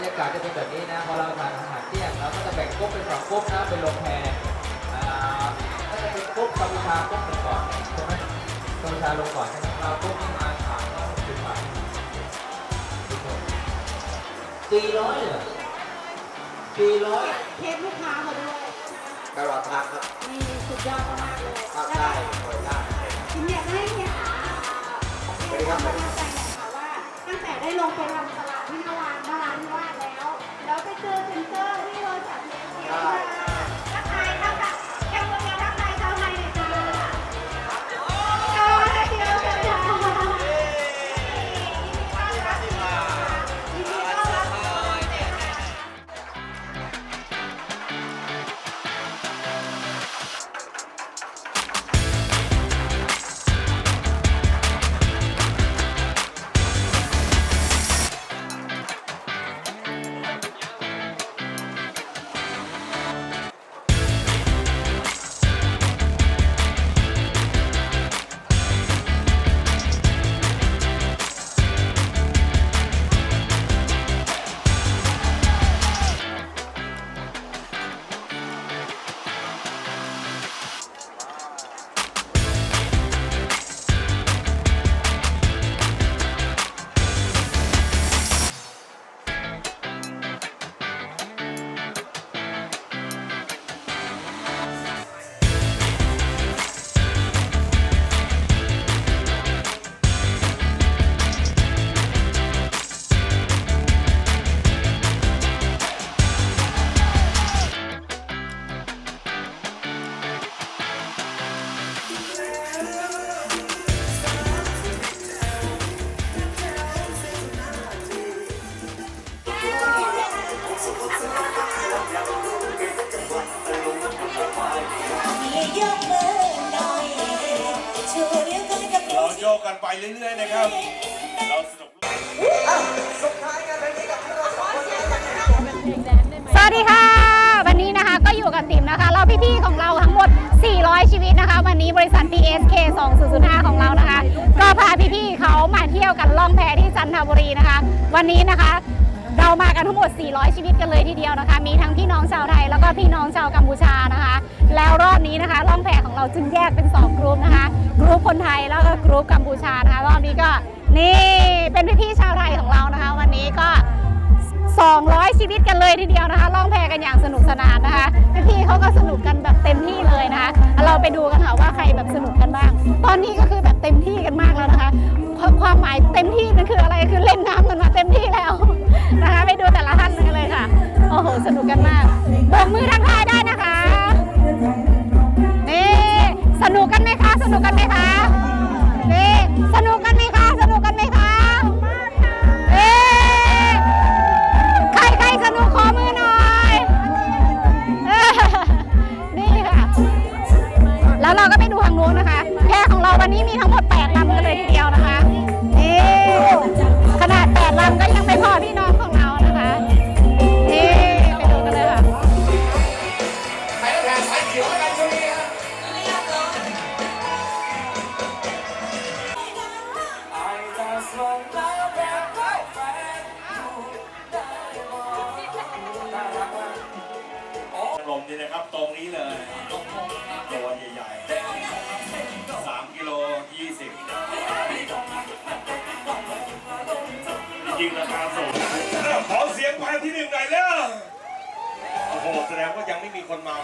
รยากาศจะเป็นแบบนี้นะพอเราทานอาหารเที่ยงเราก็จะแบ่งกรุ๊ปเป็นสองกรุ๊ปนะเป็นลงแพอ่าก็จะเป็นกรุ๊ปกัมพูชากรุ๊ปหนึ่งก่อนใช่ไหมกัมพูชาลงก่อนใช่ไหมเรากรุ๊ปนี้มาสามร้อยหกสิบบาทสี่ร้อยเหรอสี่ร้อยเทปลูกค้ามาด้วยตลอดทางครับนี่สุดยอดมากเลยภาคใต้โคราช สวัสดีค่ะ วันนี้นะคะก็อยู่กับติ๋มนะคะ เราพี่ๆของเราทั้งหมด 400 ชีวิตนะคะ วันนี้บริษัท PSK 2005 ของเรานะคะ ก็พาพี่ๆเขามาเที่ยวกันล่องแพที่จันทบุรีนะคะ วันนี้นะคะเรามากันทั้งหมด 400 ชีวิตกันเลยทีเดียวนะคะ มีทั้งพี่น้องชาวไทย แล้วก็พี่น้องชาวกัมพูชานะคะ แล้วรอบนี้นะคะล่องแพของเราจึงแยกเป็น 2 กลุ่มนะคะ กลุ่มคนไทยแล้วก็กลุ่มกัมพูชานะคะ รอบนี้ก็ นี่เป็นพี่ๆชาวไทยของเรานะคะ วันนี้ก็ 200 ชีวิตกันเลยทีเดียวนะคะล่องแพกันอย่างสนุกสนานนะคะพี่ๆเขาก็สนุกกันแบบเต็มที่เลยนะคะ เราไปดูกันค่ะว่าใครแบบสนุกกันบ้าง ตอนนี้ก็คือแบบเต็มที่กันมากแล้วนะคะ ความหมายเต็มที่นั่นคืออะไรคือเล่นน้ำกันมาเต็มที่แล้วนะคะไปดูแต่ละท่านกันเลยค่ะโอ้โหสนุกกันมากโบกมือทักทายได้นะคะ คนเมา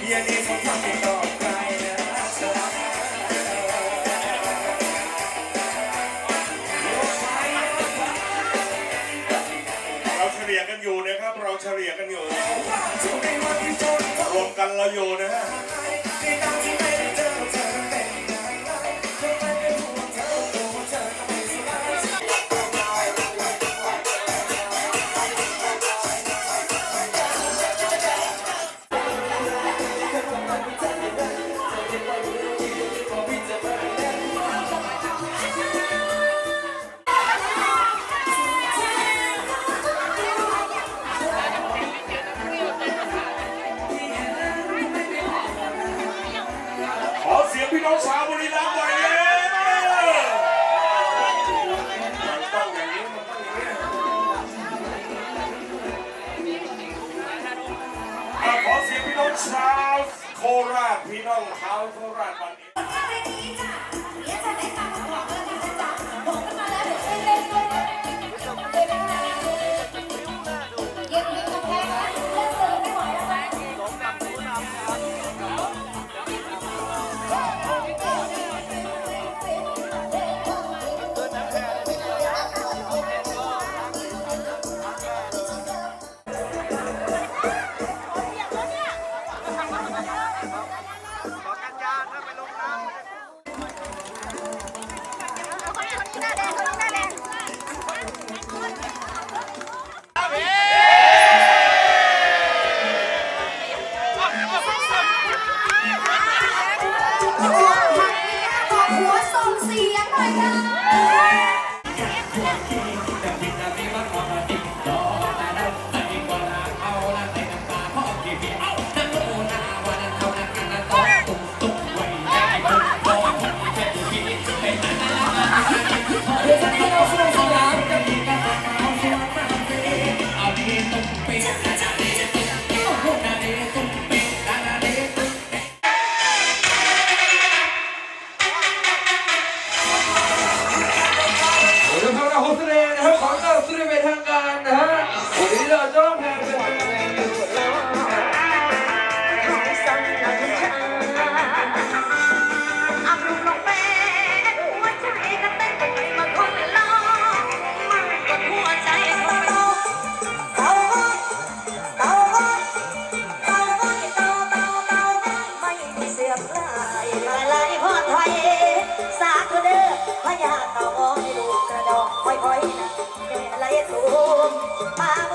เฮียนี่เขาทำไม่ต่อใครนะเราเฉลี่ยกันอยู่นะครับ เราเฉลี่ยกันอยู่ รวมกันเราอยู่นะฮะ ชาวโคราชพี่น้องชาวโคราชวันนี้ power.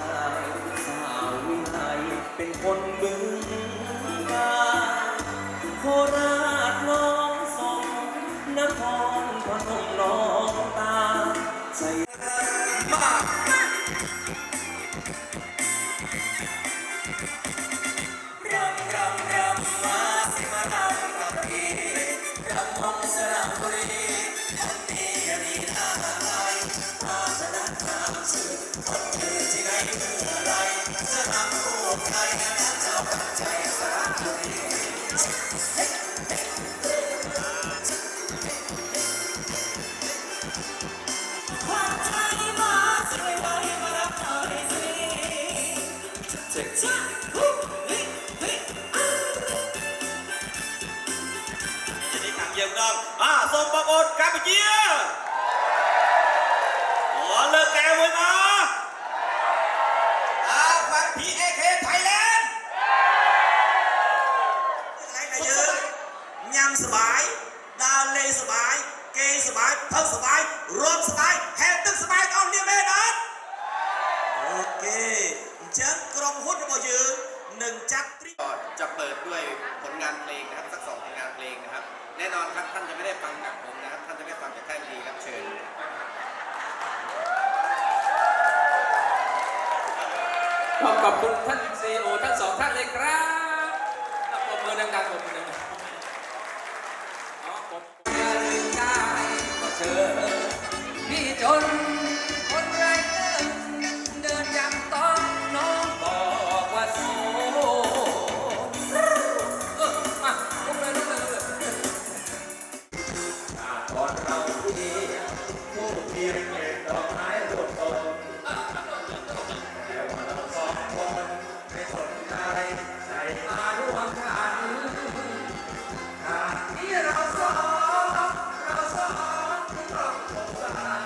สาววิไลเป็นคนบื้อ ម្ដងអើសូមបងប្អូនកម្ពុជាអូលើកកែមួយមកអើផាត់ PAK Thailand កន្លែងដែលយើងញ៉ាំសបាយដើរលេងសបាយគេសបាយផឹកសបាយរត់សបាយហែលទឹកសបាយអស់គ្នាមែនអត់អូខេអញ្ចឹងក្រុមហ៊ុនរបស់យើង บายรถสบายแฮมตึกสบายเอาเนี่ยแม่นะโอเคเจ้ากรมหุ้นระบบยืนหนึ่งจักรีก็จะเปิดด้วยผลงานเพลงนะครับสักสองผลงานเพลงนะครับ แน่นอนครับท่านจะไม่ได้ฟังจากผมนะครับท่านจะได้ฟังจากท่านดีครับเชิญขอขอบคุณท่านซีโอทั้งสองท่านเลยครับปรบมือดังๆปรบมือดังๆอ๋อผมได้ก็เชิญ Ah!